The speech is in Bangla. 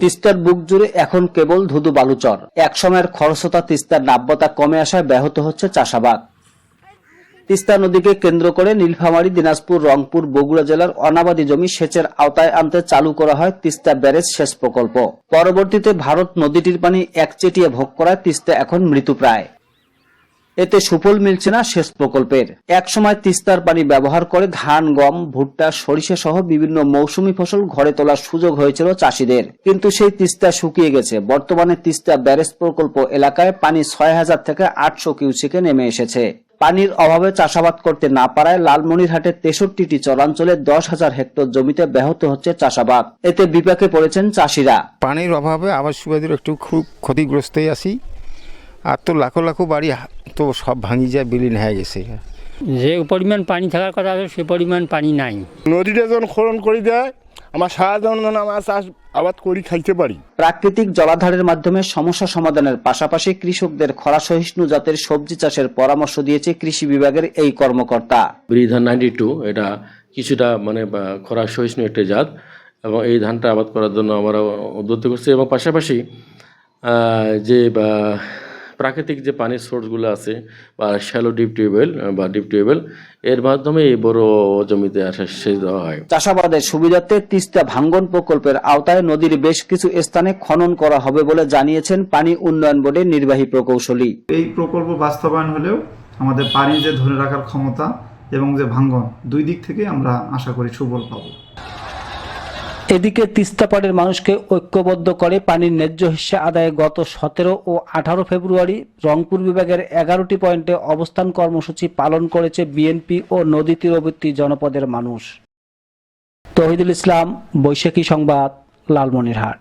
তিস্তার বুক জুড়ে এখন কেবল ধুধু বালুচর। একসময়ের খরস্রোতা তিস্তার নাব্যতা কমে আসায় ব্যাহত হচ্ছে চাষাবাদ। তিস্তা নদীকে কেন্দ্র করে নীলফামারী, দিনাজপুর, রংপুর, বগুড়া জেলার অনাবাদী জমি সেচের আওতায় আনতে চালু করা হয় তিস্তা ব্যারেজ সেচ প্রকল্প। পরবর্তীতে ভারত নদীটির পানি একচেটিয়া ভোগ করায় তিস্তা এখন মৃতপ্রায় এতে সুফল মিলছে না সেচ প্রকল্পের। একসময় তিস্তার পানি ব্যবহার করে ধান, গম, ভুট্টা, সরিষা সহ বিভিন্ন মৌসুমী ফসল ঘরে তোলার সুযোগ হয়েছিল চাষিদের। কিন্তু সেই তিস্তা শুকিয়ে গেছে। বর্তমানে তিস্তা ব্যারেজ প্রকল্প এলাকায় পানি ছয় হাজার থেকে আটশো কিউসিকে নেমে এসেছে। পানির অভাবে চাষাবাদ করতে না পারায় লালমনিরহাটের তেষট্টিটি চরাঞ্চলে দশ হাজার হেক্টর জমিতে ব্যাহত হচ্ছে চাষাবাদ। এতে বিপাকে পড়েছেন চাষিরা। পানির অভাবে আবাস সুবিধার একটু খুব ক্ষতিগ্রস্তই আছি। আর তো লাখো লাখো বাড়ি তো সব ভাঙি যায় বিলীন হয়ে গেছে। যে পরিমাণ পানি থাকার কথা আছে সে পরিমাণ পানি নাই। নদীটা যখন খনন করে দেয় আমার সারা যেন আমার চাষ আবাদ করি খাইতে পারি। প্রাকৃতিক জলাধারের মাধ্যমে সমস্যা সমাধানের পাশাপাশি কৃষকদের খরা সহিষ্ণু জাতের সবজি চাষের পরামর্শ দিয়েছে কৃষি বিভাগের এই কর্মকর্তা। বিধান নাইনটি টু এটা কিছুটা মানে খরা সহিষ্ণু একটি জাত এবং এই ধানটা আবাদ করার জন্য আমরা উদ্বুদ্ধ করছি। এবং পাশাপাশি যে বা, প্রাকৃতিক যে পানির সোর্সগুলো আছে বা শ্যালো ডিপ টিউবওয়েল বা ডিপ টিউবওয়েল এর মাধ্যমে এই বড় জমিতে আসা সেচ দেওয়া হয়। চাষাবাদের সুবিধার্থে তিস্তা ভাঙ্গন প্রকল্পের আওতায় নদীর বেশ কিছু স্থানে খনন করা হবে বলে জানিয়েছেন পানি উন্নয়ন বোর্ডের নির্বাহী প্রকৌশলী। এই প্রকল্প বাস্তবায়ন হলেও আমাদের পানি যে ধরে রাখার ক্ষমতা এবং যে ভাঙ্গন দুই দিক থেকে আমরা আশা করি সুফল পাবো। এদিকে তিস্তা তিস্তাপাড়ের মানুষকে ঐক্যবদ্ধ করে পানির ন্যায্য হিসা আদায়ে গত সতেরো ও আঠারো ফেব্রুয়ারি রংপুর বিভাগের এগারোটি পয়েন্টে অবস্থান কর্মসূচি পালন করেছে বিএনপি ও নদী তীরবর্তী জনপদের মানুষ। তহিদুল ইসলাম, বৈশাখী সংবাদ, লালমনিরহাট।